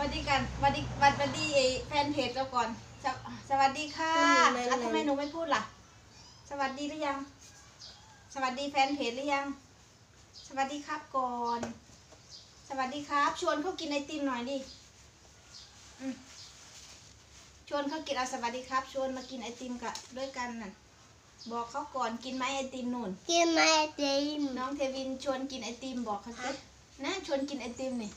วัสดีกันสวัสดีสวัสดีไอ้แฟนเพจเราก่อนสวสวัสดีค่ะไม่ไม่อะไม่ทำไมหนูไม่พูดล่ะ สวัสดีหรือยัง สวัสดีแฟนเพจหรือยัง สวัสดีครับก่อน สวัสดีครับ ชวนเขากินไอติมหน่อยดิอืมชวนเขากินเอาสวัสดีครับ ชวนมากินไอติมกับด้วยกันน่ะบอกเขาก่อนกินไหมไอติมนู่น กินไหมไอติม น้องเทวินชวนกินไอติมบอกเขาสินะชวนกินไอติมนี่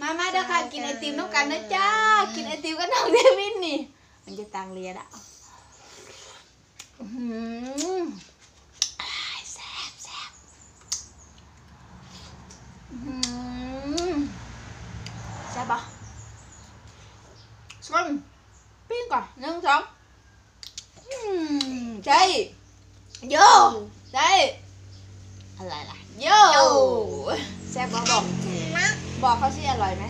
มามาเด้อค่ะกินไอติมน้องกันนะจ้า กินไอติมกับน้องเทวินนี่ มันจะตังเรียนอะอื้อหืออ้ายแซ่บแซ่บอื้อหือแซ่บปะชนปิ้งก่อนหนึ่งสองอืมใช่โยใช่ อะไรล่ะโย่แซ่บ บอกบอกนะบอกเขาสิอร่อยไหม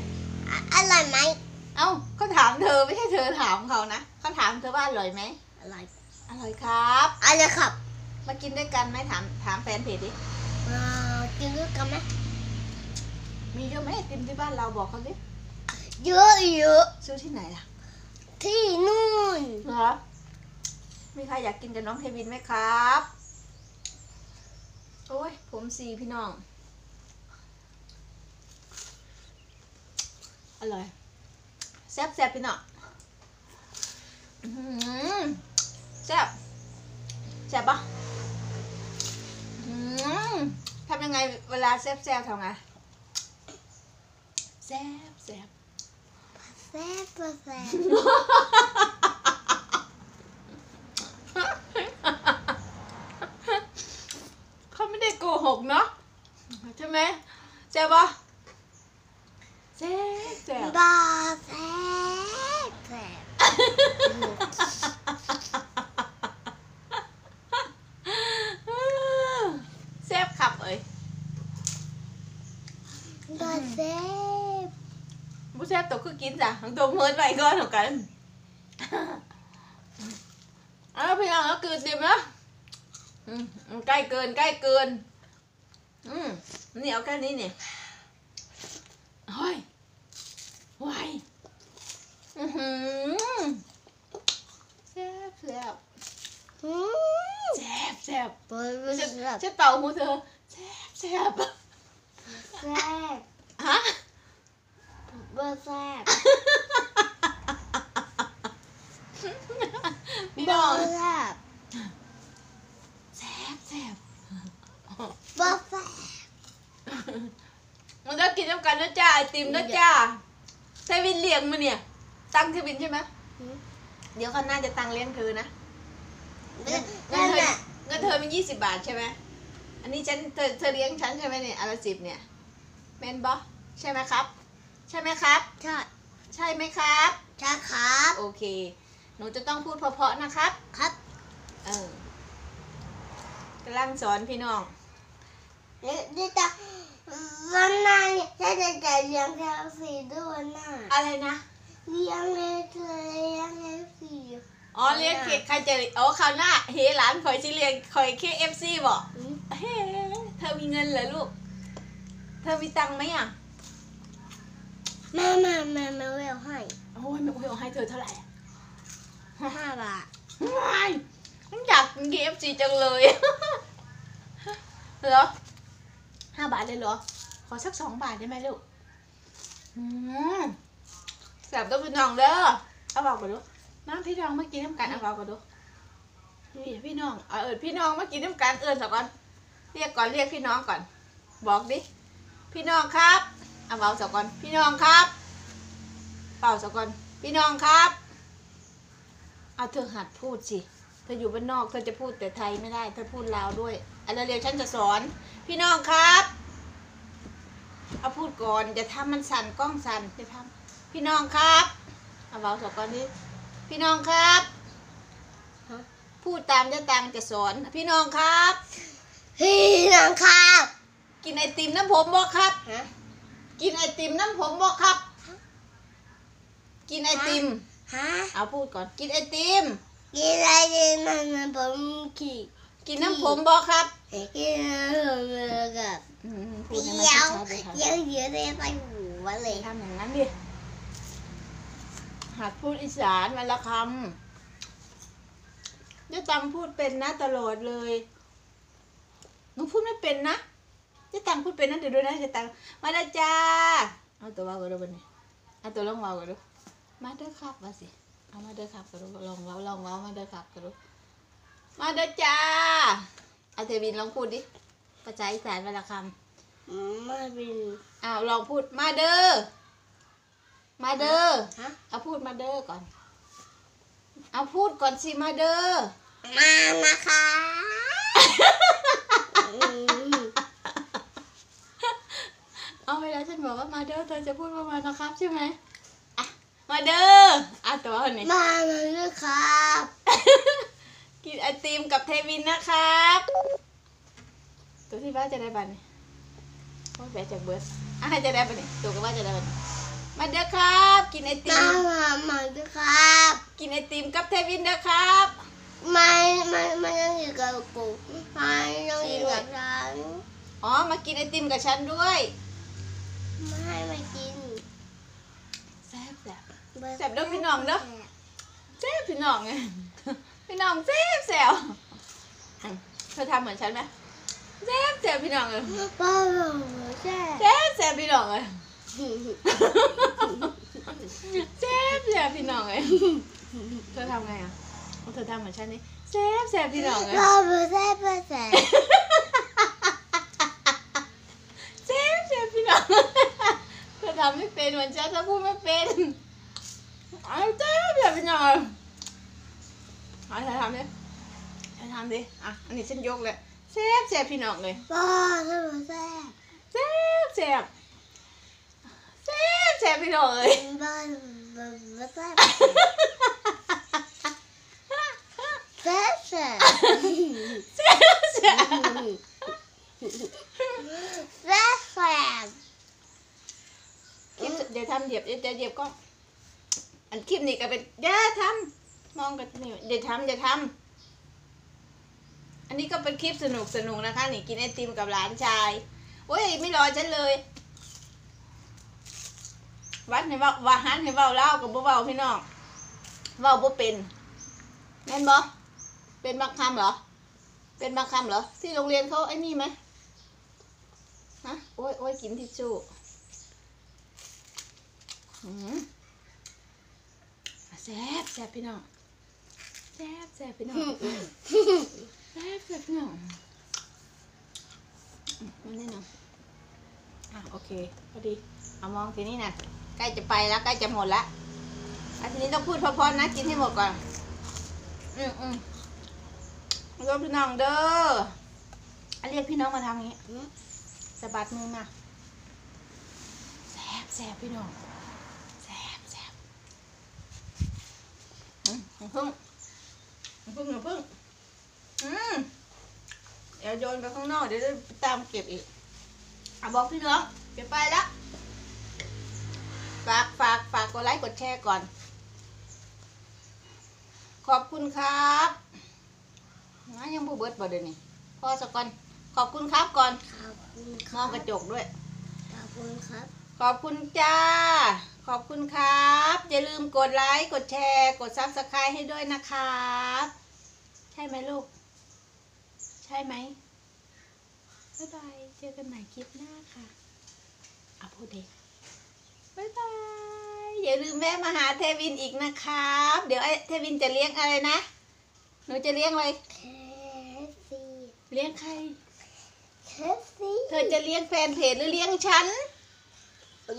อะอร่อยไหมเอ้าเขาถามเธอไม่ใช่เธอถามเขานะเขาถามเธอว่าอร่อยไหม อร่อยอร่อยครับ อร่อยครับมากินด้วยกันไหมถามถามแฟนเพจดิมากินด้วยกันไหมมีเยอะไหมไอติมที่บ้านเราบอกเขาดิ เยอะเยอะซื้อที่ไหนล่ะที่นู่นเหรอมีใครอยากกินกับน้องเทวินไหมครับ โอ้ย ผมสีพี่น้อง อร่อยแซ่บแซ่บพี่น้องอื้อหือแซ่บแซ่บปะอื้อหือทำยังไงเวลาแซ่บแซ่บทำไงแซ่บแซ่บแซ่บแซ่บเขาไม่ได้โกหกเนาะใช่ไหมแซ่บปะ แซ่บแซ่บบ้าแซ่บแซ่บแซ่บขับเอ้ยบ้าแซ่บผู้แซ่บตัวคือกินจ้ะของตัวเมิร์ดไปก่อนของกันเอ้าพี่น้องแล้วกืนดิมนะอืมอืมใกล้เกินใกล้เกิน อืมนี่เอาแค่นี้เนี่ย เฮ้ยไหวอือหือแซ่บแซ่บอืมแซ่บแซ่บบ้าฉัแซ่นบฉันเป่าหูเธอแซ่บแซ่บแซ่บฮะบ้าแซ่บพี่น้บ้าองแซ่บแซ่บแซ่บบ้าแซ่บมันจะกิ นน้ำกันนะจ้าไอติมนะจ้าเทวินเลี้ยงมาเนี่ย ตังค์เทวินใช่ไหมเดี๋ยวเขาน่าจะตังค์เลี้ยงเธอนะเงินเงินั่นนเธอแหละเงินเธอเป็นยี่สิบบาทใช่ไหมอันนี้ฉันเธอเธอเลี้ยงฉันใช่ไหมเนี่ยอนละสิบเนี่ยแมนบอใช่ไหมครับ ใช่ไหมครับ ใช่ ใช่ไหมครับ ใช่ครับ โอเค หนูจะต้องพูดเพราะๆนะครับ ครับ เออกำลังสอนพี่น้องนี่นี่จะ วันหน้าเนี่ยถ้าจะจะเลี้ยงแค่สีด้วยวันหน้าอะไรนะ เลี้ยงเลยเธอเลี้ยงแค่สีอ๋อเรียกเคใครจะอ๋อคราวหน้าเฮหลานคอยชิเรียกคอยเคเอฟซีบอกอืมเฮ้เธอมีเงินเหรอลูก เธอมีตังค์ไหมอะแม่แม่แม่แม่เวลให้โอ้ยแม่อุ้ยเอาให้เธอเท่าไหร่อะห้าบาทว้ายฉันอยากกินเคเอฟซีจังเลยเหรอ ห้าบาทเลยเหรอ ขอสักสองบาทได้ไหมลูกอืมแสบต้องเป็นน้องเด้อเอาบอกก่อนดูมาพี่น้องมากินน้ำกันเอาบอกก่อนดูนี่พี่น้องเอาเอิดพี่น้องมากินน้ำกันเอิญสักก่อนเรียกก่อนเรียกพี่น้องก่อน บอกดิพี่น้องครับเอาเบาสักก่อนพี่น้องครับเป่าสักก่อนพี่น้องครับเอาเธอหัดพูดสิเธออยู่บ้านนอกเธอจะพูดแต่ไทยไม่ได้เธอพูดลาวด้วย อันเร็วๆฉันจะสอน พี่น้องครับ เอาพูดก่อนอย่าทำมันสั่นกล้องสั่นจะทำพี่น้องครับเอาเบาสักก่อนดิพี่น้องครับฮะพูดตามจะตังจะสอน พี่น้องครับ พี่น้องครับ กินไอติมน้ำผมบอกครับฮะกินไอติมน้ำผมบอกครับ กินไอติมฮะเอาพูดก่อน กินไอติมกินอะไรดีมันมันผมขี่ กินน้ำผมบอกครับกินอะไรกับอืมพูดเดี๋ให้ยมันวชัดๆเลยครับเดี๋ยวเดี๋ยวได้ไปหัวเลยทำอย่างนั้นดิหัดพูดอีสานวันละคำเจ๊ตังพูดเป็นนะตลอดเลยหนูพูดไม่เป็นนะเจ๊ตังพูดเป็นนะเดี๋ยวดูนะเจ๊ตังมาเด้อจ้าเอาตัวว่ากันดูบันนี้เอาตัวลองว่ากันดูมาเด้อครับว่าสิเอามาเด้อครับกันดูลองเว้าลองเว้ามาเด้อครับกันดู มาเด้อจ้าเอาเทวินลองพูดดิภาษาอีสานวันละคำมาบินอ้าวลองพูดมาเด้อมาเด้อฮะ เอาพูดมาเด้อก่อน เอาพูดก่อนสิมาเด้อมานะคะอืมเอาเวลาฉันบอกว่ามาเด้อเธอจะพูดว่ามานะครับใช่ไหมอะมาเด้ออะตัวนี้ มาเลยครับ กินไอติมกับเทวินนะครับ ตัวที่ว่าจะได้บันนี่โอ้ยแบะจากเบิร์สอะให้จะได้บันนี่ตัวก็ว่าจะได้บันนี่มาเด้อครับ กินไอติมามมามาเลยครับ กินไอติมกับเทวินนะครับไม่ไม่ไม่ต้องอยู่กับกูไม่ต้องอยู่กับฉันอ๋อมากินไอติมกับฉันด้วยไม่ให้มากินแซ่บแซ่บแซ่บเด้อพี่น้องเด้อแซ่บพี่น้องไง พี่น้องแซ่บแซ่บเธอทำเหมือนฉันไหมแซ่บแซ่บพี่น้องเลยป้าบอกแซ่แซ่บแซ่บพี่น้องเลยแซ่บแซ่บพี่น้องเลยเธอทำไงอะเธอทำเหมือนฉันนี่แซ่บแซ่บพี่น้องเลยป้าบอกแซ่บแซ่บแซ่บแซ่บพี่น้องเธอทำไม่เป็นเหมือนฉันเธอพูดไม่เป็นไอ้แซ่บแซ่บพี่น้อง เลยเอาเธอทำดิเธอทำดิ อะ อันนี้ฉันยกเลยแซ่บแซ่บพี่น้องเลยป้าแซ่บแซ่บแซ่บแซ่บแซ่บแซ่บพี่น้องเลยป้าบอกแซ่บแซ่บแซ่บแซ่บแซ่บแซ่บแซ่บคลิปเดี๋ยวทำเหยียบเดี๋ยวเดี๋ยวเหยียบกล้องอันคลิปนี้ก็เป็นอย่าทำ มองกันนี่เดี๋ยวทำอย่าทำอันนี้ก็เป็นคลิปสนุกสนุกนะคะนี่กินไอติมกับหลานชายโอ้ยไม่รอฉันเลย วัดให้ว่าว่าหันให้ว้าเล่าวกับบ่เว้าพี่น้องเว้าบ่เป็นแม่นบ่เป็นบางคำเหรอ เป็นบางคำเหรอ ที่โรงเรียนเขาไอ้นี่ไหมฮะโอ้ยโอ้ยกินทิชชู่แซ่บแซ่บพี่น้อง แซ่บแซ่บพี่น้องแซ่บแซ่บพี่น้องอืมมันนี่เนาะอะโอเคพอดีเอามองทีนี้นะใกล้จะไปแล้วใกล้จะหมดแล้วอะทีนี้ต้องพูดเพอๆนะกินให้หมดก่อน อืมอืมแล้วก็พี่น้องเด้ออะเรียกพี่น้องมาทำอย่างนี้สะบัดมือมาแซบแซบพี่น้องแซบแซบอืมอย่าพึ่ง อย่าพึ่งอย่าพึ่งอืมเดี๋ยวโยนไปข้างนอกเดี๋ยวจะตามเก็บอีกอะบอกพี่น้องเก็บไปละฝากฝากฝากกดไลค์กดแชร์ก่อน ขอบคุณครับนะยังบ่เบิดบ่เดี๋ยวนี้พอสักก่อนขอบคุณครับก่อนขอบคุณคมรัองบกระจกด้วยขอบคุณครับ ขอบคุณจ้า ขอบคุณครับ อย่าลืมกดไลค์กดแชร์ กดซับสไครต์ให้ด้วยนะครับ ใช่ไหมลูก ใช่ไหมบ๊ายบายเจอกันใหม่คลิปหน้าค่ะเอาพูดเด็กบ๊ายบายอย่าลืมแวะมาหาเทวินอีกนะครับ เดี๋ยวไอ้เทวินจะเลี้ยงอะไรนะ หนูจะเลี้ยงอะไรเคซีเลี้ยงใครเคซีเธอจะเลี้ยงแฟนเพจหรือเลี้ยงฉัน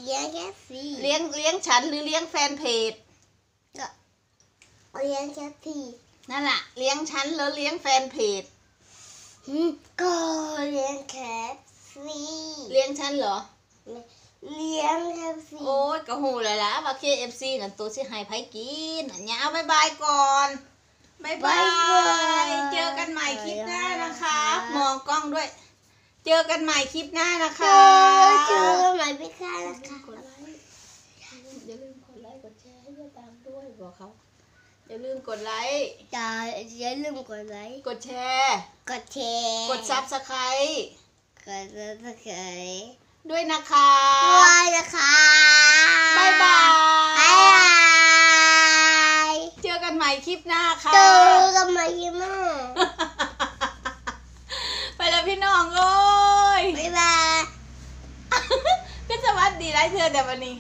เลี้ยงเคซีเลี้ยงเลี้ยงฉันหรือเลี้ยงแฟนเพจ เลี้ยงเคซีนั่นแหละเลี้ยงฉันแล้วเลี้ยงแฟนเพจก็เลี้ยงเคซีเลี้ยงฉันเหรอ เลี้ยงเคซีโอ้ยกระหูเลยละว่า KFC นั่นตัวสิให้ไผกินอันนี้เอาบายบายก่อนบายบาย เจอกันใหม่คลิปหน้านะคะ มองกล้องด้วย เจอกันใหม่คลิปหน้านะคะ เจอกันใหม่พี่ข้านะคะอย่าลืมกดไลค์กดแชร์ให้เพื่อะตามด้วยบอกเขาอย่าลืมกดไลค์อย่าอย่าลืมกดไลค์กดแชร์กดแชร์กดซับสไครต์กดซับสไครต์ด้วยนะคะด้วยนะคะบายบายบายบายเจอกันใหม่คลิปหน้าค่ะเจอกันใหม่คลิปหน้าไปแล้วพี่น้องโอ้ ดีไรเธอเดี๋ยววันนี้